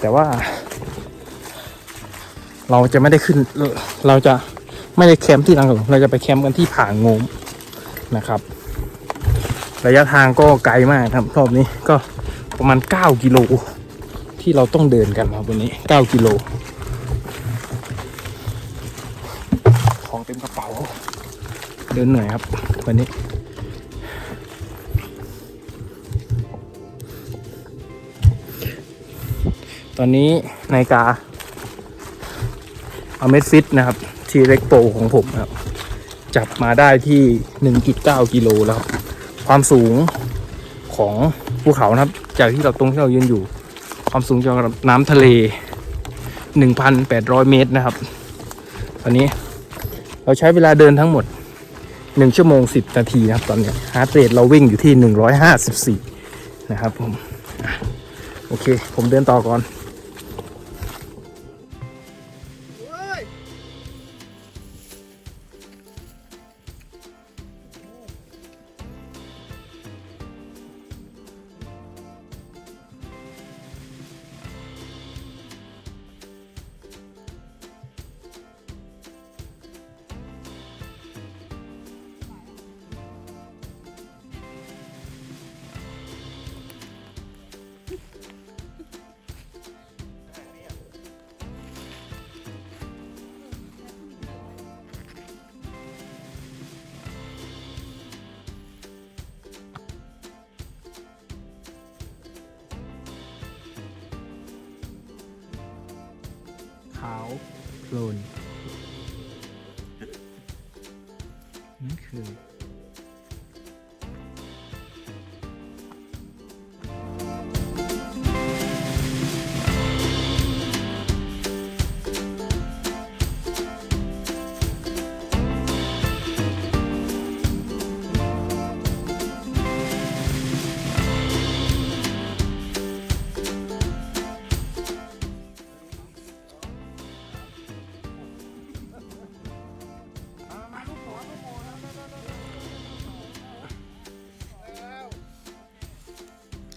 แต่ว่า เราจะไม่ได้ขึ้น เราจะไม่ได้แคมป์ที่ลังหลงเราจะไปแคมป์กันที่ผางงมนะครับ ระยะทางก็ไกลมากครับรอบนี้ก็ประมาณ 9 กิโลที่เราต้องเดินกันครับวันนี้ 9 กิโล ของเต็มกระเป๋า เดินเหนื่อยครับวันนี้ ตอนนี้นายกาอเมซฟิตนะครับ ทีเร็กโปของผมครับ จับมาได้ที่ 1.9 กิโลแล้วครับ ความสูงของภูเขานะครับ จากที่เราตรงที่เรายืนอยู่ ความสูงจากน้ำทะเล 1,800 เมตรนะครับ ตอนนี้เราใช้เวลาเดินทั้งหมด 1 ชั่วโมง 10 นาทีนะครับ ตอนนี้ฮาร์ดเรทเราวิ่งอยู่ที่ 154 นะครับผม โอเค ผมเดินต่อก่อน โ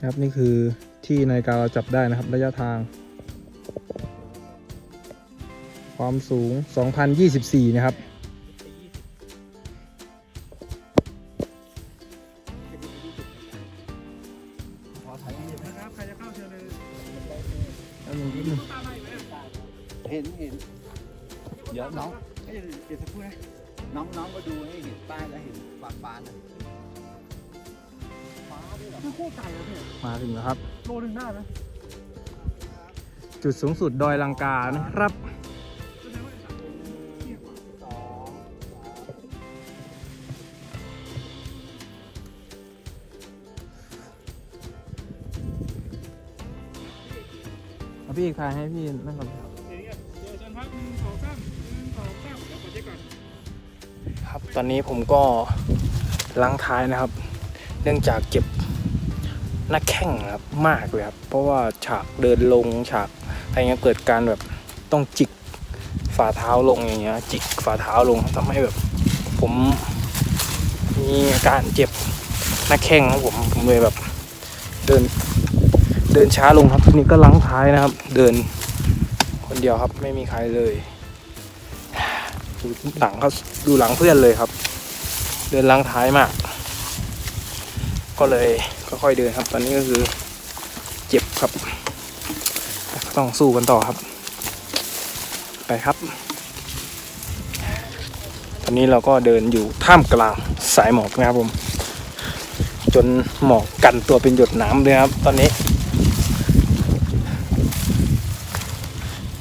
ครับนี่คือที่นาฬิกาเราจับได้นะครับ ระยะทาง ความสูง 2,024 นะครับนะครับใครจะเข้าเชิญเลยเห็นเห็นเดี๋ยวน้องเดี๋ยวสักครู่นะน้องน้องมาดูให้เห็นป้ายแล้วเห็นฟ้าฟ้าน คือโคตรไก่แล้วเนี่ยมาถึงแล้วครับ โลหนึงได้ไหมจุดสูงสุดดอยลังกานะครับ แสดงว่าเทียบกว่าสองสามเอาพี่คายให้พี่นั่งก่อนครับ เดี๋ยวเดี๋ยวเชิญครับหนึ่งสองสามหนึ่งสองสามเดี๋ยวขอเช็คก่อนครับ ตอนนี้ผมก็ล้างท้ายนะครับ เนื่องจากเจ็บ หน้าแข้งครับมากเลยครับ เพราะว่าฉากเดินลงฉากอะไรเงี้ยเกิดการแบบต้องจิกฝ่าเท้าลงอย่างเงี้ยจิกฝ่าเท้าลงทำให้แบบผมมีอาการเจ็บหน้าแข้งครับผมผมเลยแบบเดินเดินช้าลงครับทีนี้ก็ล้างท้ายนะครับ เดินคนเดียวครับไม่มีใครเลยดูหลังเขาดูหลังเพื่อนเลยครับ เดินล้างท้ายมาก ก็เลยค่อยๆเดินครับ ตอนนี้ก็คือเจ็บครับ ต้องสู้กันต่อครับ ไปครับ ตอนนี้เราก็เดินอยู่ท่ามกลางสายหมอกนะครับผม จนหมอกกันตัวเป็นหยดน้ำเลยครับ ตอนนี้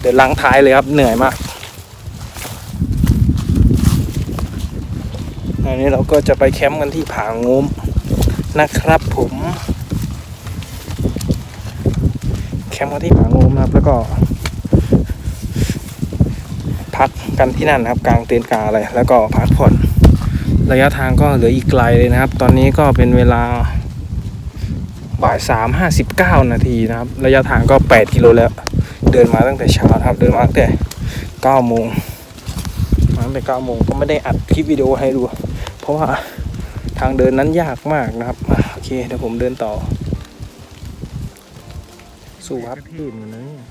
เดินล้างท้ายเลยครับเหนื่อยมากอันนี้เราก็จะไปแคมป์กันที่ผางงม นะครับผมแคมป์ที่ผางงมนะครับแล้วก็ พักกันที่นั่นนะครับ กลางเต็นท์กาอะไรแล้วก็พักผ่อน ระยะทางก็เหลืออีกไกลเลยนะครับ ตอนนี้ก็เป็นเวลาบ่ายสามห้าสิบเก้านาทีนะครับ ระยะทางก็แปดกิโลแล้ว เดินมาตั้งแต่เช้าครับ เดินมาตั้งแต่เก้าโมงมาตั้งแต่เก้าโมงก็ไม่ได้อัดคลิปวิดีโอให้ดู เพราะว่า ทางเดินนั้นยากมากนะครับโอเคเดี๋ยวผมเดินต่อ สูวับพี่เหมือนนั้นเนี่ย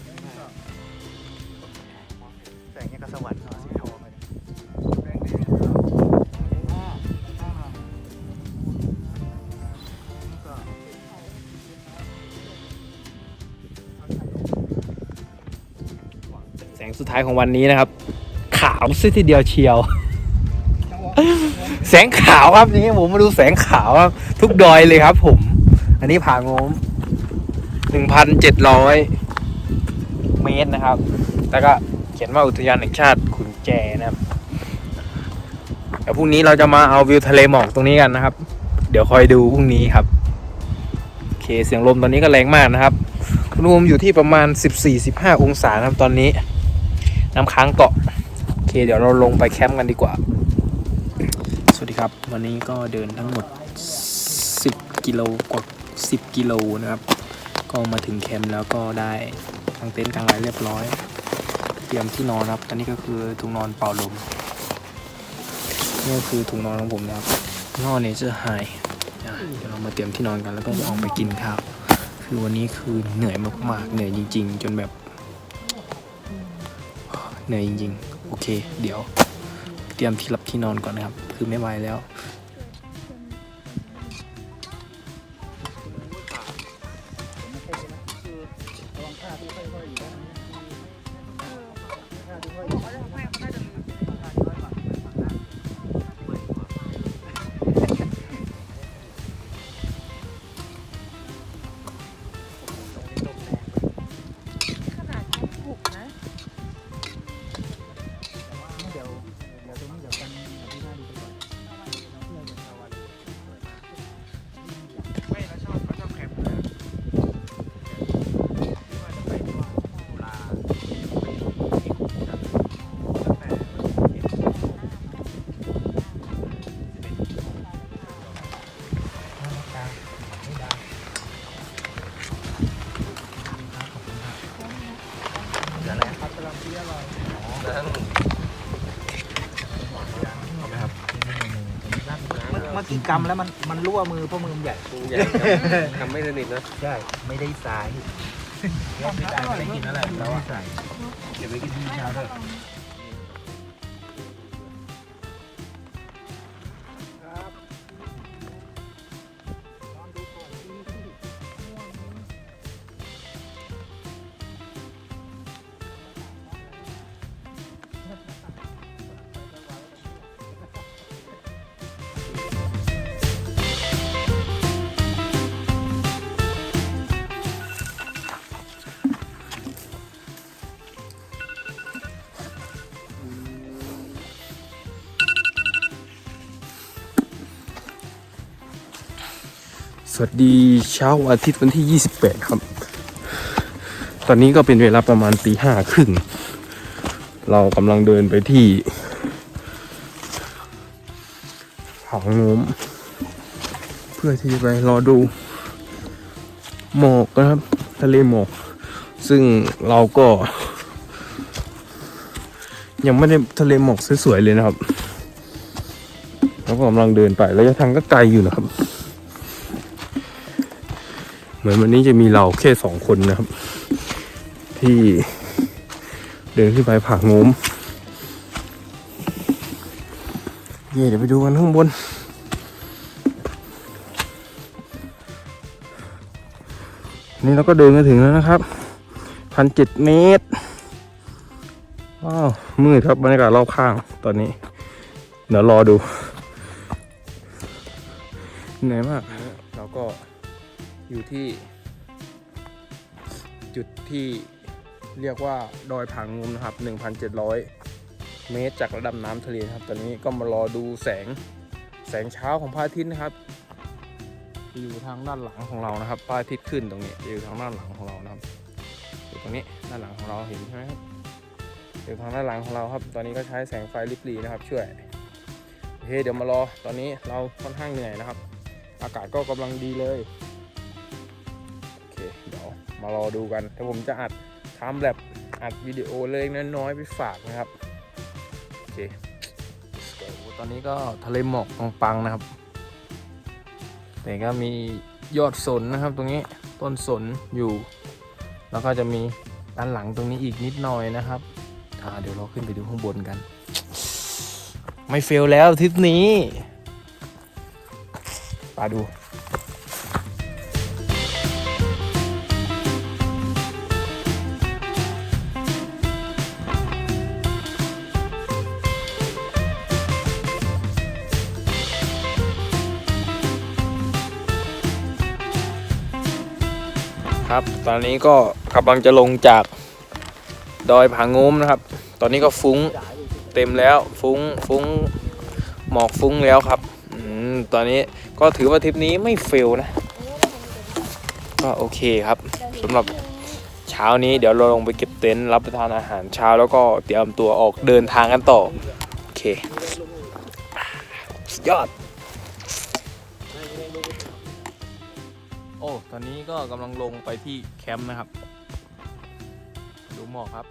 แสงยังกับสวรรค์เหรอสีทองเลยแสงสุดท้ายของวันนี้นะครับ ขาวซิทีเดียวเชียว แสงขาวครับนี่ผมมาดูแสงขาวครับ ทุกดอยเลยครับ ผม อันนี้ผางมหนึ่งพันเจ็ดร้อยเมตรนะครับ แล้วก็เขียนว่าอุทยานแห่งชาติขุนแจนะครับเดี๋ยวพรุ่งนี้เราจะมาเอาวิวทะเลหมอกตรงนี้กันนะครับ เดี๋ยวคอยดูพรุ่งนี้ครับโอเคเสียงลมตอนนี้ก็แรงมากนะครับอุณหภูมิอยู่ที่ประมาณ 14-15 องศานะครับตอนนี้ น้ำค้างเกาะ โอเค เดี๋ยวเราลงไปแคมป์กันดีกว่า วัสดีครับ วันนี้ก็เดินทั้งหมด 10 กิโลกว่า 10 กิโลนะครับ ก็มาถึงแคมป์แล้วก็ได้กางเต็นท์กางอะไรเรียบร้อย เตรียมที่นอนครับ อันนี้ก็คือถุงนอนเป่าลมนี่ก็คือถุงนอนของผมนะครับนอนเนเจอร์ไฮเดี๋ยวเรามาเตรียมที่นอนกันแล้วก็จะออกไปกินข้าว คือวันนี้คือเหนื่อยมากๆ เหนื่อยจริง ๆ จนแบบ เหนื่อยจริง ๆ โอเค เดี๋ยว เตรียมที่รับที่นอนก่อนนะครับ คือไม่ไหวแล้ว กี้กำแล้วมันมันรั่วมือเพราะมือมันใหญ่ทำไม่สนิทนะใช่ไม่ได้สายไม่ได้ไม่ได้กินอะไรแล้วอะเก็บไว้กินที่เช้าด้วยส วัสดีเช้าวันอาทิตย์วันที่ 28 ครับ ตอนนี้ก็เป็นเวลาประมาณตีห้าครึ่ง เรากำลังเดินไปที่หางงมเพื่อที่จะไปรอดูหมอกนะครับ ทะเลหมอก ซึ่งเราก็ ยังไม่ได้ทะเลหมอกสวยๆเลยนะครับ เราก็กำลังเดินไประยะทางก็ไกลอยู่นะครับ เหมือนวันนี้จะมีเราแค่สองคนนะครับ ที่เดินขึ้นไปผางมเย่เดี๋ยวไปดูกันข้างบน นี่เราก็เดินมาถึงแล้วนะครับพันเจ็ดเมตรว้าวมืดครับบรรยากาศรอบข้างตอนนี้ เดี๋ยวรอดูเหนื่อยมากเราก็ อยู่ที่ จุดที่เรียกว่าดอยผางงมนะครับ 1,700 เมตรจากระดับน้ำทะเลครับ ตอนนี้ก็มารอดูแสงแสงเช้าของพระอาทิตย์นะครับ อยู่ทางด้านหลังของเรานะครับพระอาทิตย์ขึ้นตรงนี้อยู่ทางด้านหลังของเรานะครับอยู่ตรงนี้ด้านหลังของเราเห็นใช่ไหมครับอยู่ทางด้านหลังของเราครับ ตอนนี้ก็ใช้แสงไฟริบหรีนะครับ ช่วยโอเคเดี๋ยวมารอตอนนี้เราค่อนข้างเหนื่อยนะครับ อากาศก็กำลังดีเลย เคเดี๋ยวมารอดูกันถ้าผมจะอัดทำแบบอัดวิดีโอเล็กน้อยๆไปฝากนะครับโอเคตอนนี้ก็ทะเลหมอกปังๆนะครับแต่ก็มียอดสนนะครับตรงนี้ต้นสนอยู่ แล้วก็จะมีด้านหลังตรงนี้อีกนิดหน่อยนะครับอ่าเดี๋ยวเราขึ้นไปดูข้างบนกัน ไม่เฟลแล้วทริปนี้ไปดู ครับ ตอนนี้ก็กำลังจะลงจากดอยผางงมนะครับ ตอนนี้ก็ฟุ้งเต็มแล้วฟุ้งฟุ้งหมอกฟุ้งแล้วครับอืมตอนนี้ก็ถือว่าทริปนี้ไม่เฟลนะ ก็โอเคครับสำหรับเช้านี้เดี๋ยวเราลงไปเก็บเต็นท์รับประทานอาหารเช้าแล้วก็เตรียมตัวออกเดินทางกันต่อ โอเคยอด โอ้ ตอนนี้ก็กำลังลงไปที่แคมป์นะครับ ดูหมอกครับ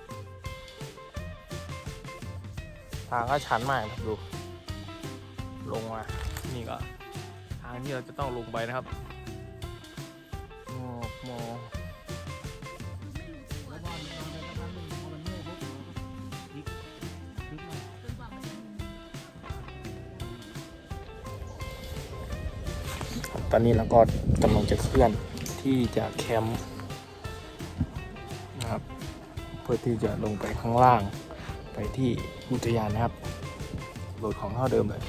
ทางก็ชันมากครับดู ลงมา นี่ก็ ทางที่เราจะต้องลงไปนะครับ อนนี้เราก็กำลังจะเคลื่อนที่จะแคมป์นะครับ เพื่อที่จะลงไปข้างล่างไปที่อุทยานนะครับโหลดของเท่าเดิมเลย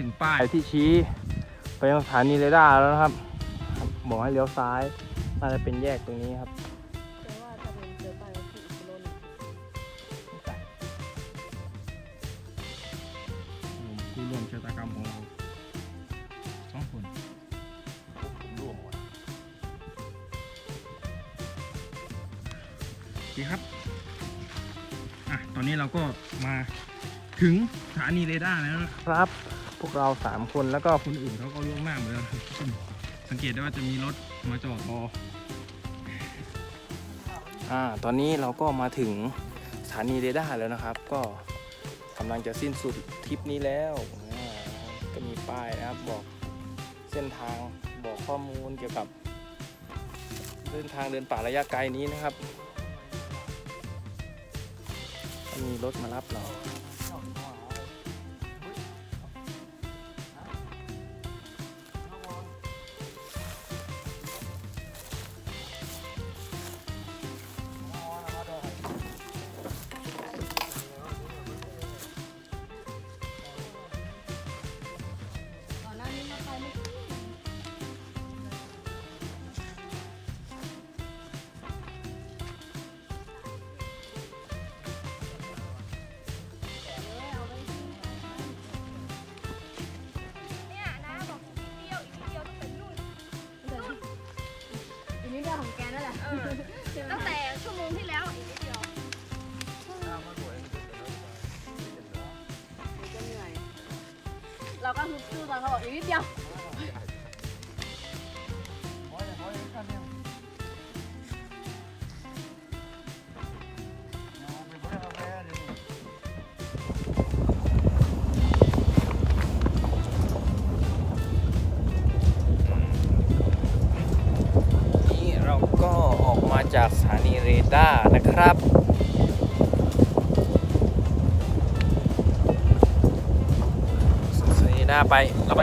ถึงป้ายที่ชี้ไปยังสถานีเรดาร์แล้วนะครับ บอกให้เลี้ยวซ้ายน่าจะเป็นแยกตรงนี้ครับแต่ว่าจะเป็นเจอไปแล้วคืออีกกิโลหนึงผู้ร่วมชะตากรรมของเราสองคนผมร่วมว่ะดีครับอะตอนนี้เราก็มาถึงสถานีเรดาร์แล้วนะครับ พวกเราสามคนแล้วก็คนอื่นเขาก็ล่วงหน้าหมดแล้วนะครับสังเกตได้ว่าจะมีรถมาจอดรออ่าตอนนี้เราก็มาถึงสถานีเรดาร์แล้วนะครับ ก็กำลังจะสิ้นสุดทริปนี้แล้วก็มีป้ายนะครับบอกเส้นทางบอกข้อมูลเกี่ยวกับเส้นทางเดินป่าระยะไกลนี้นะครับ มีรถมารับเรา แกนั่นแหละตั้งแต่ชั่วโมงที่แล้วอีกนิดเดียวเหนื่อยเราก็ฮึบสู้ตอนเขาบอกอีกนิดเดียว สถานีเรดาร์นะครับสถานีเรดาร์ไปเราไป